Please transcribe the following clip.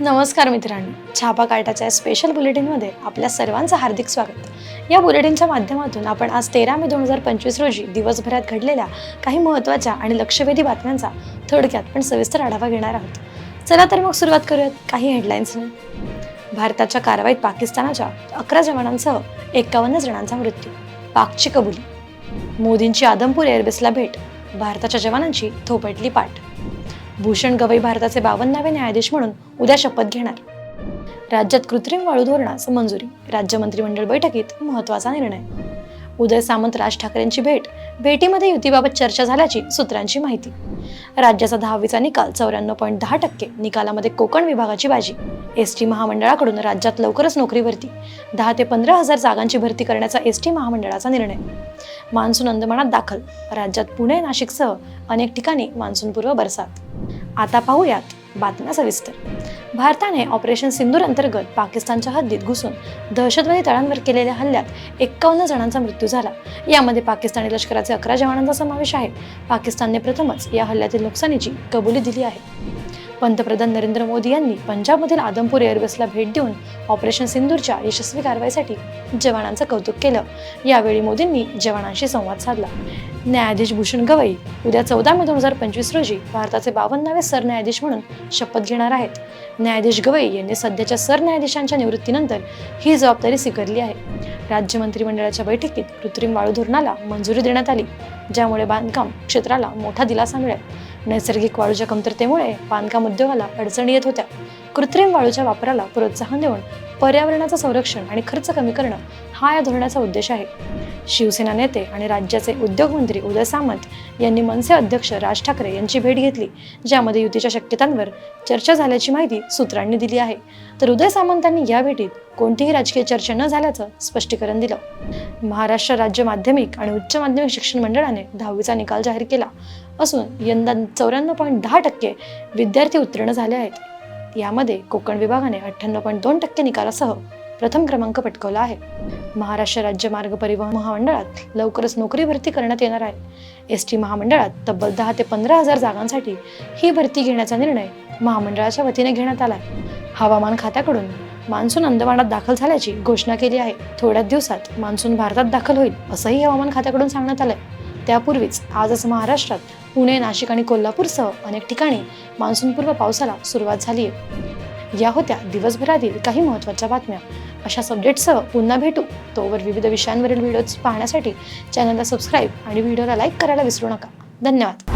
नमस्कार मित्रांनो. छापा काटाच्या स्पेशल बुलेटिनमध्ये आपल्या सर्वांचं हार्दिक स्वागत. या बुलेटिनच्या माध्यमातून आपण आज तेरा मे दोन हजार पंचवीस रोजी दिवसभरात घडलेल्या काही महत्त्वाच्या आणि लक्षवेधी बातम्यांचा थोडक्यात पण सविस्तर आढावा घेणार आहोत. चला तर मग सुरुवात करूयात काही हेडलाईन्सने भारताच्या कारवाईत पाकिस्तानाच्या अकरा जवानांसह एकावन्न जणांचा मृत्यू. पाकची कबुली. मोदींची आदमपूर एअरबेसला भेट भारताच्या जवानांची थोपटली पाठ. भूषण गवई भारताचे बावन्नावे न्यायाधीश म्हणून उद्या शपथ घेणार. राज्यात कृत्रिम वाळू धोरणास मंजुरी राज्य मंत्रिमंडळ बैठकीत महत्त्वाचा निर्णय. उदय सामंत राज ठाकरेंची भेट भेटीमध्ये युतीबाबत चर्चा झाल्याची सूत्रांची माहिती. राज्याचा दहावीचा निकाल चौऱ्याण्णव पॉईंट दहा टक्के निकालामध्ये कोकण विभागाची बाजी. एस टी महामंडळाकडून राज्यात लवकरच नोकरी भरती. दहा ते पंधरा हजार जागांची भरती करण्याचा एस टी महामंडळाचा निर्णय. मान्सून अंदमानात दाखल राज्यात पुणे नाशिकसह अनेक ठिकाणी मान्सूनपूर्व बरसात. आता पाहूयात बातम्या सविस्तर. भारताने ऑपरेशन सिंदूर अंतर्गत पाकिस्तानच्या हद्दीत घुसून दहशतवादी तळांवर केलेल्या हल्ल्यात एक्कावन्न जणांचा मृत्यू झाला. यामध्ये पाकिस्तानी लष्कराचे अकरा जवानांचा समावेश आहे. पाकिस्तानने प्रथमच या हल्ल्यातील नुकसानीची कबुली दिली आहे. पंतप्रधान नरेंद्र मोदी यांनी पंजाबमधील आदमपूर एअरबेसला भेट देऊन ऑपरेशन सिंदूरच्या यशस्वी कारवाईसाठी जवानांचं कौतुक केलं. यावेळी मोदींनी जवानांशी संवाद साधला. न्यायाधीश भूषण गवई उद्या चौदा मे दोन हजार पंचवीस रोजी भारताचे बावन्नावे सरन्यायाधीश म्हणून शपथ घेणार आहेत. न्यायाधीश गवई यांनी सध्याच्या सरन्यायाधीशांच्या निवृत्तीनंतर ही जबाबदारी स्वीकारली आहे. राज्य मंत्रिमंडळाच्या बैठकीत कृत्रिम वाळू धोरणाला मंजुरी देण्यात आली ज्यामुळे बांधकाम क्षेत्राला मोठा दिलासा मिळेल. नैसर्गिक वाळूच्या कमतरतेमुळे बांधकाम उद्योगाला अडचणी येत होत्या. कृत्रिम वाळूच्या वापराला प्रोत्साहन देऊन पर्यावरणाचं संरक्षण आणि खर्च कमी करणं हा या धोरणाचा उद्देश आहे. शिवसेना नेते आणि राज्याचे उद्योगमंत्री उदय सामंत यांनी मनसे अध्यक्ष राज ठाकरे यांची भेट घेतली ज्यामध्ये युतीच्या शक्यतांवर चर्चा झाल्याची माहिती सूत्रांनी दिली आहे. तर उदय सामंतांनी या भेटीत कोणतीही राजकीय चर्चा न झाल्याचं स्पष्टीकरण दिलं. महाराष्ट्र राज्य माध्यमिक आणि उच्च माध्यमिक शिक्षण मंडळाने दहावीचा निकाल जाहीर केला असून यंदा चौऱ्याण्णव पॉईंट दहा टक्के विद्यार्थी उत्तीर्ण झाले आहेत. यामध्ये कोकण विभागाने अठ्ठ्याण्णव पॉईंट दोन टक्के निकालासह प्रथम क्रमांक पटकवला आहे. महाराष्ट्र राज्य मार्ग परिवहन महामंडळात लवकरच नोकरी भरती करण्यात येणार आहे. एस टी महामंडळात तब्बल दहा ते पंधरा हजार जागांसाठी ही भरती घेण्याचा निर्णय महामंडळाच्या वतीने घेण्यात आला आहे हवामान खात्याकडून मान्सून अंदमानात दाखल झाल्याची घोषणा केली आहे. थोड्याच दिवसात मान्सून भारतात दाखल होईल असंही हवामान खात्याकडून सांगण्यात आलंय. त्यापूर्वीच आजच महाराष्ट्रात पुणे नाशिक आणि कोल्हापूरसह अनेक ठिकाणी मान्सूनपूर्व पावसाला सुरुवात झाली आहे या होत्या दिवसभरातील काही महत्त्वाच्या बातम्या. अशा सब्जेक्टसह पुन्हा भेटू. तोवर विविध विषयांवरील व्हिडिओज पाहण्यासाठी चॅनलला सबस्क्राईब आणि व्हिडिओला लाईक करायला विसरू नका. धन्यवाद.